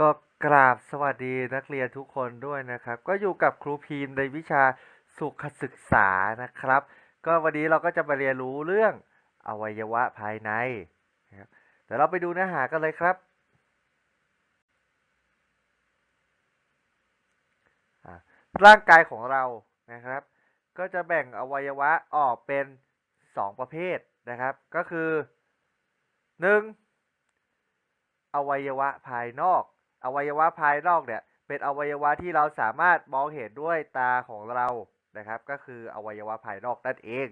ก็กราบสวัสดีนักเรียนทุกคนด้วยนะครับ ก็อยู่กับครูพีมในวิชาสุขศึกษานะครับ ก็วันนี้เราก็จะมาเรียนรู้เรื่องอวัยวะภายในนะครับเดี๋ยวเราไปดูเนื้อหากันเลยครับร่างกายของเรานะครับ ก็จะแบ่งอวัยวะออกเป็น 2 ประเภทนะครับ ก็คือ 1. อวัยวะภายนอก อวัยวะภายนอกเนี่ยเป็นอวัยวะที่เราสามารถมองเห็นด้วยตาของเรานะครับ ก็คืออวัยวะภายนอกนั่นเอง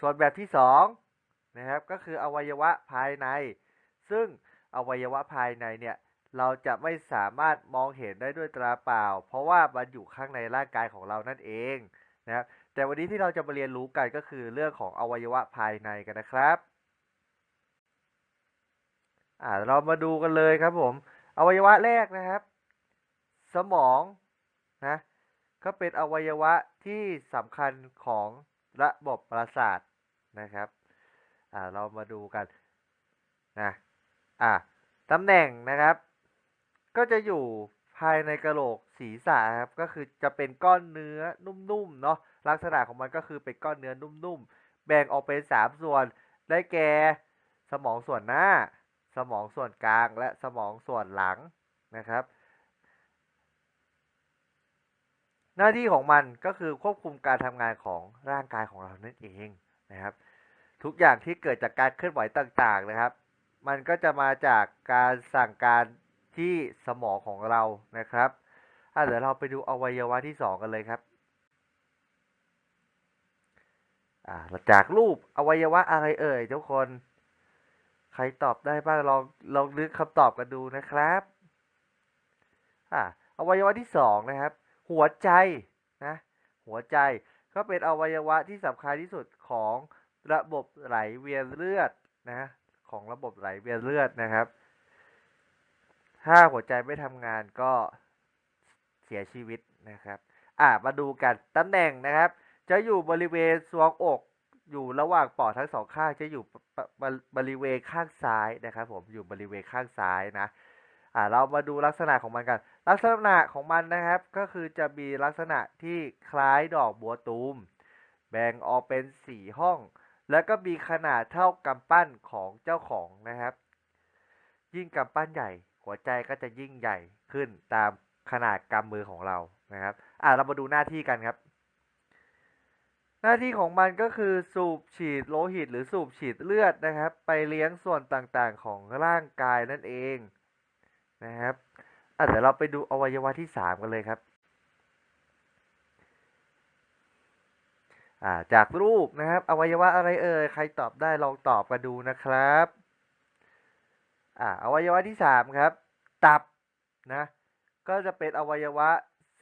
ส่วนแบบที่2นะครับก็คืออวัยวะภายใน ซึ่งอวัยวะภายในเนี่ยเราจะไม่สามารถมองเห็นได้ด้วยตาเปล่า เพราะว่ามันอยู่ข้างในร่างกายของเรานั่นเองนะครับแต่วันนี้ที่เราจะมาเรียนรู้กันก็คือเรื่องของอวัยวะภายในกันนะครับอ่าเรามาดูกันเลยครับผม อวัยวะแรกนะครับ สมองนะก็เป็นอวัยวะที่สำคัญของระบบประสาทนะครับอ่าเรามาดูกันนะอ่าตำแหน่งนะครับ ก็จะอยู่ภายในกระโหลกศีรษะครับก็คือจะเป็นก้อนเนื้อนุ่มๆเนาะลักษณะของมันก็คือเป็นก้อนเนื้อนุ่มๆแบ่งออกเป็นสามส่วนได้แก่สมองส่วนหน้า สมองส่วนกลางและสมองส่วนหลังนะครับ หน้าที่ของมันก็คือควบคุมการทำงานของร่างกายของเรานั่นเองนะครับ ทุกอย่างที่เกิดจากการเคลื่อนไหวต่างๆนะครับ มันก็จะมาจากการสั่งการที่สมองของเรานะครับเดี๋ยวเราไปดูอวัยวะที่สองกันเลยครับจากรูปอวัยวะอะไรเอ่ยทุกคน ใครตอบได้บ้างลองลองนึกคำตอบกันดูนะครับอ่าอวัยวะที่สองนะครับ หัวใจนะหัวใจก็เป็นอวัยวะที่สำคัญที่สุดของระบบไหลเวียนเลือดนะของระบบไหลเวียนเลือดนะครับ ถ้าหัวใจไม่ทำงานก็เสียชีวิตนะครับ อ่ามาดูกันตำแหน่งนะครับ จะอยู่บริเวณซวงอก อยู่ระหว่างปอดทั้งสองข้างจะอยู่บริเวณข้างซ้ายนะครับผมอยู่บริเวณข้างซ้ายนะอ่าเรามาดูลักษณะของมันกัน ลักษณะของมันนะครับ ก็คือจะมีลักษณะที่คล้ายดอกบัวตูม แบ่งออกเป็นสี่ห้อง แล้วก็มีขนาดเท่ากำปั้นของเจ้าของนะครับ ยิ่งกำปั้นใหญ่ หัวใจก็จะยิ่งใหญ่ขึ้นตามขนาดกำมือของเรานะครับอ่าเรามาดูหน้าที่กันครับ หน้าที่ของมันก็คือสูบฉีดโลหิตหรือสูบฉีดเลือดนะครับ ไปเลี้ยงส่วนต่างๆของร่างกายนั่นเองนะครับอะเดี๋ยวเราไปดูอวัยวะที่สามกันเลยครับอ่าจากรูปนะครับ อวัยวะอะไรเอ่ยใครตอบได้ลองตอบกันดูนะครับอ่าอวัยวะที่สามครับ ตับนะก็จะเป็นอวัยวะ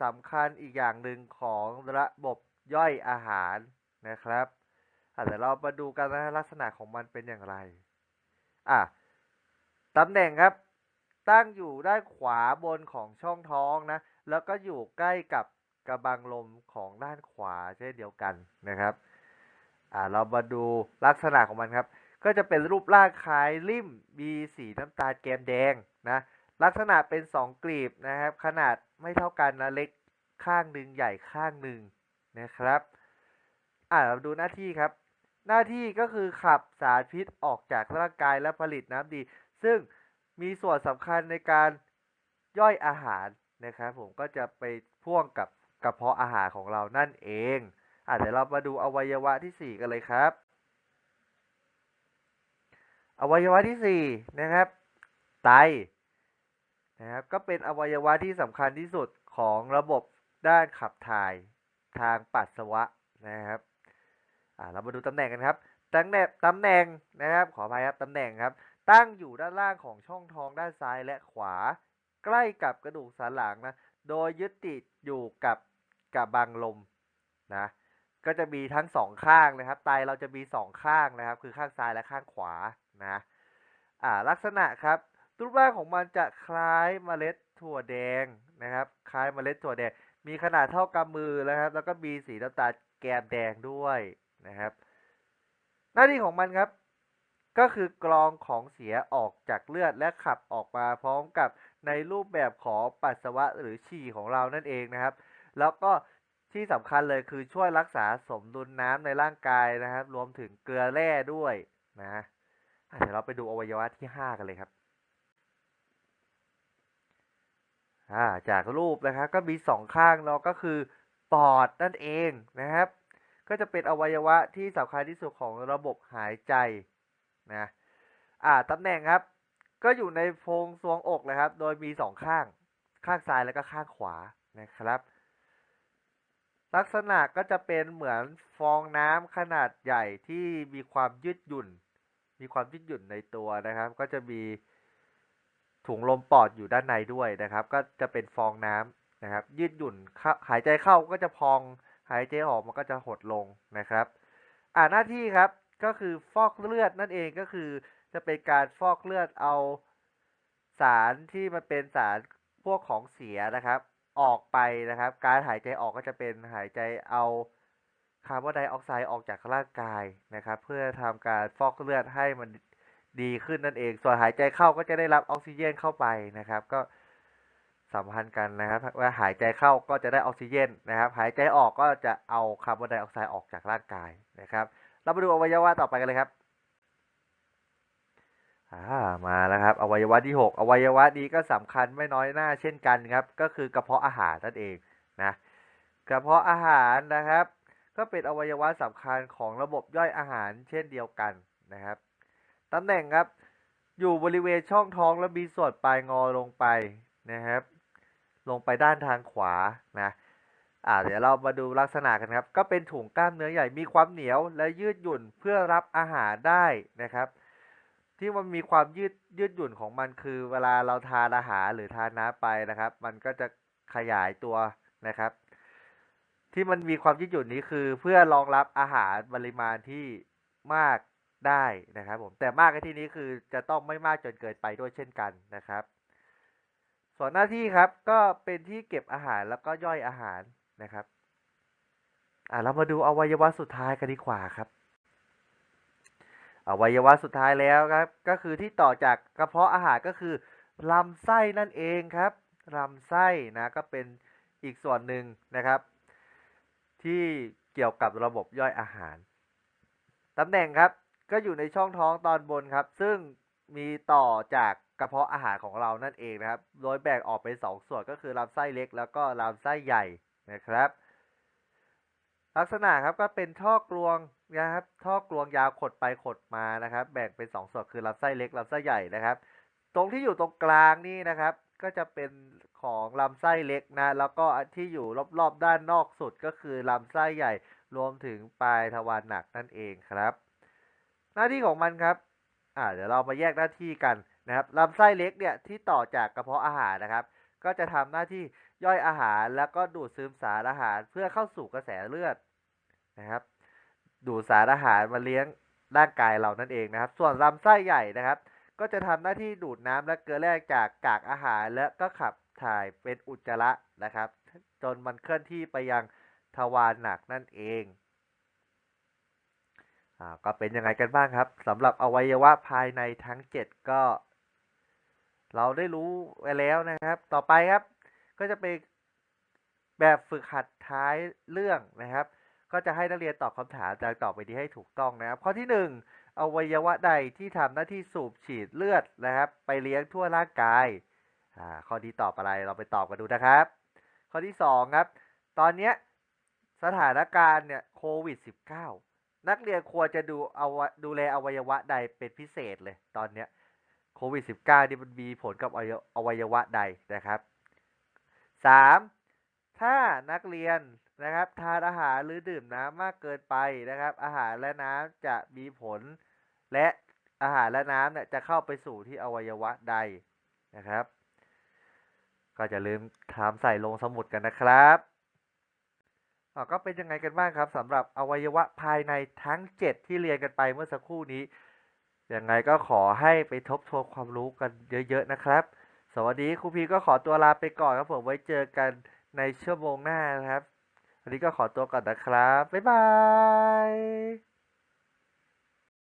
สำคัญอีกอย่างหนึ่งของระบบ ย่อยอาหารนะครับอะเดี๋ยวเรามาดูกันนะลักษณะของมันเป็นอย่างไรอะตำแหน่งครับ ตั้งอยู่ด้านขวาบนของช่องท้องนะ แล้วก็อยู่ใกล้กับกระบังลมของด้านขวาเช่นเดียวกันนะครับอ่าเรามาดูลักษณะของมันครับ ก็จะเป็นรูปร่างคล้ายลิ่มมีสีน้ำตาลแกมแดงนะลักษณะเป็นสองกลีบนะครับ ขนาดไม่เท่ากันนะเล็กข้างหนึ่งใหญ่ข้างหนึ่ง นะครับอ่าเราดูหน้าที่ครับ หน้าที่ก็คือขับสารพิษออกจากร่างกายและผลิตน้ำดี ซึ่งมีส่วนสำคัญในการย่อยอาหารนะครับผมก็จะไปพ่วงกับกระเพาะอาหารของเรานั่นเองอ่าเดี๋ยวเรามาดูอวัยวะที่สี่กันเลยครับ อวัยวะที่สี่นะครับ ไตนะครับก็เป็นอวัยวะที่สำคัญที่สุดของระบบด้านขับถ่าย ทางปัสสาวะนะครับเรามาดูตำแหน่งกันครับตำแหน่งตำแหน่งนะครับขออภัยครับตำแหน่งครับ ตั้งอยู่ด้านล่างของช่องท้องด้านซ้ายและขวา ใกล้กับกระดูกสันหลังนะโดยยึดติดอยู่กับกระบังลมนะก็จะมีทั้งสองข้างนะครับไตเราจะมีสองข้างนะครับ คือข้างซ้ายและข้างขวานะอ่าลักษณะครับรูปร่างของมันจะคล้ายเมล็ดถั่วแดงนะครับ คล้ายเมล็ดถั่วแดง มีขนาดเท่ากำมือนะครับ แล้วก็มีสีน้ำตาลแกมแดงด้วยนะครับ หน้าที่ของมันครับ ก็คือกรองของเสียออกจากเลือดและขับออกมาพร้อมกับในรูปแบบของปัสสาวะหรือฉี่ของเรานั่นเองนะครับ แล้วก็ที่สำคัญเลยคือช่วยรักษาสมดุลน้ำในร่างกายนะครับ รวมถึงเกลือแร่ด้วยนะอะเดี๋ยวเราไปดูอวัยวะที่ห้ากันเลยครับ อ่าจากรูปนะครับก็มีสองข้างเนาะก็คือปอดนั่นเองนะครับ ก็จะเป็นอวัยวะที่สำคัญที่สุดของระบบหายใจนะอ่าตำแหน่งครับ ก็อยู่ในโพรงทรวงอกนะครับ โดยมีสองข้างข้างซ้ายแล้วก็ข้างขวานะครับ ลักษณะก็จะเป็นเหมือนฟองน้ำขนาดใหญ่ที่มีความยืดหยุ่น มีความยืดหยุ่นในตัวนะครับ ก็จะมี ถุงลมปอดอยู่ด้านในด้วยนะครับ ก็จะเป็นฟองน้ำนะครับ ยืดหยุ่นข้าหายใจเข้าก็จะพอง หายใจออกมันก็จะหดลงนะครับ อ่าหน้าที่ครับก็คือฟอกเลือดนั่นเองก็คือจะเป็นการฟอกเลือดเอาสารที่มันเป็นสารพวกของเสียนะครับ ออกไปนะครับ การหายใจออกก็จะเป็นหายใจเอาคาร์บอนไดออกไซด์ออกจากร่างกายนะครับ เพื่อทำการฟอกเลือดให้มัน ดีขึ้นนั่นเอง ส่วนหายใจเข้าก็จะได้รับออกซิเจนเข้าไปนะครับ ก็สัมพันธ์กันนะครับว่าหายใจเข้าก็จะได้ออกซิเจนนะครับ หายใจออกก็จะเอาคาร์บอนไดออกไซด์ออกจากร่างกายนะครับ เรามาดูอวัยวะต่อไปกันเลยครับามาแล้วครับอวัยวะที่ 6 อวัยวะนี้ก็สำคัญไม่น้อยหน้าเช่นกันครับ ก็คือกระเพาะอาหารนั่นเองนะกระเพาะอาหารนะครับ ก็เป็นอวัยวะสำคัญของระบบย่อยอาหารเช่นเดียวกันนะครับ ตำแหน่งครับ อยู่บริเวณช่องท้องและมีส่วนปลายงอลงไปนะครับ ลงไปด้านทางขวานะอ่าเดี๋ยวเรามาดูลักษณะกันครับ ก็เป็นถุงกล้ามเนื้อใหญ่มีความเหนียวและยืดหยุ่นเพื่อรับอาหารได้นะครับ ที่มันมีความยืดยืดหยุ่นของมันคือ เวลาเราทานอาหารหรือทานน้ำไปนะครับ มันก็จะขยายตัวนะครับ ที่มันมีความยืดหยุ่นนี้คือเพื่อรองรับอาหารปริมาณที่มาก ได้นะครับผมแต่มากในที่นี้คือจะต้องไม่มากจนเกินไปด้วยเช่นกันนะครับ ส่วนหน้าที่ครับก็เป็นที่เก็บอาหารแล้วก็ย่อยอาหารนะครับอ่าเรามาดูอวัยวะสุดท้ายกันดีกว่าครับอวัยวะสุดท้ายแล้วครับก็คือที่ต่อจากกระเพาะอาหารก็คือลำไส้นั่นเองครับลำไส้นะก็เป็นอีกส่วนหนึ่งนะครับ ที่เกี่ยวกับระบบย่อยอาหารตำแหน่งครับ ก็อยู่ในช่องท้องตอนบนครับ ซึ่งมีต่อจากกระเพาะอาหารของเรานั่นเองนะครับ โดยแบ่งออกเป็นสองส่วนก็คือลำไส้เล็ก แล้วก็ลำไส้ใหญ่นะครับ ลักษณะครับก็เป็นท่อกลวงนะครับ ท่อกลวงยาวขดไปขดมานะครับ แบ่งเป็นสองส่วนคือลำไส้เล็กลำไส้ใหญ่นะครับ ตรงที่อยู่ตรงกลางนี่นะครับ ก็จะเป็นของลำไส้เล็กนะ แล้วก็ที่อยู่รอบๆด้านนอกสุดก็คือลำไส้ใหญ่ รวมถึงปลายทวารหนักนั่นเองครับ หน้าที่ของมันครับอ่าเดี๋ยวเรามาแยกหน้าที่กันนะครับลำไส้เล็กเนี่ยที่ต่อจากกระเพาะอาหารนะครับ ก็จะทำหน้าที่ย่อยอาหารแล้วก็ดูดซึมสารอาหารเพื่อเข้าสู่กระแสเลือดนะครับ ดูดสารอาหารมาเลี้ยงร่างกายเรานั่นเองนะครับ ส่วนลำไส้ใหญ่นะครับ ก็จะทำหน้าที่ดูดน้ำและเกลือแร่จากกากอาหาร และก็ขับถ่ายเป็นอุจจาระนะครับ จนมันเคลื่อนที่ไปยังทวารหนักนั่นเอง ก็เป็นยังไงกันบ้างครับสำหรับอวัยวะภายในทั้ง 7 ก็ เราได้รู้ไปแล้วนะครับ ต่อไปครับ ก็จะเป็นแบบฝึกหัดท้ายเรื่องนะครับ ก็จะให้นักเรียนตอบคำถามจากต่อไปนี้ให้ถูกต้องนะครับ ข้อที่ 1 อวัยวะใดที่ทำหน้าที่สูบฉีดเลือดนะครับ ไปเลี้ยงทั่วร่างกายอ่าข้อนี้ตอบอะไรเราไปตอบกันดูนะครับ ข้อที่ 2 ครับ ตอนนี้สถานการณ์เนี่ยโควิด -19 นักเรียนควรจะดูเอาดูแลอวัยวะใดเป็นพิเศษเลยตอนเนี้ยโควิด -19 นี่มันมีผลกับอวัยวะใดนะครับ 3. ถ้านักเรียนนะครับทานอาหารหรือดื่มน้ำมากเกินไปนะครับ อาหารและน้ำจะมีผล และอาหารและน้ำเนี่ยจะเข้าไปสู่ที่อวัยวะใดนะครับ ก็จะลืมทำใส่ลงสมุดกันนะครับ ก็เป็นยังไงกันบ้างครับสำหรับอวัยวะภายในทั้ง 7 ที่เรียนกันไปเมื่อสักครู่นี้ยังไงก็ขอให้ไปทบทวนความรู้กันเยอะ ๆ นะครับ สวัสดีครูพีก็ขอตัวลาไปก่อนครับผมไว้เจอกันในชั่วโมงหน้านะครับวันนี้ก็ขอตัวก่อนนะครับ บ๊ายบาย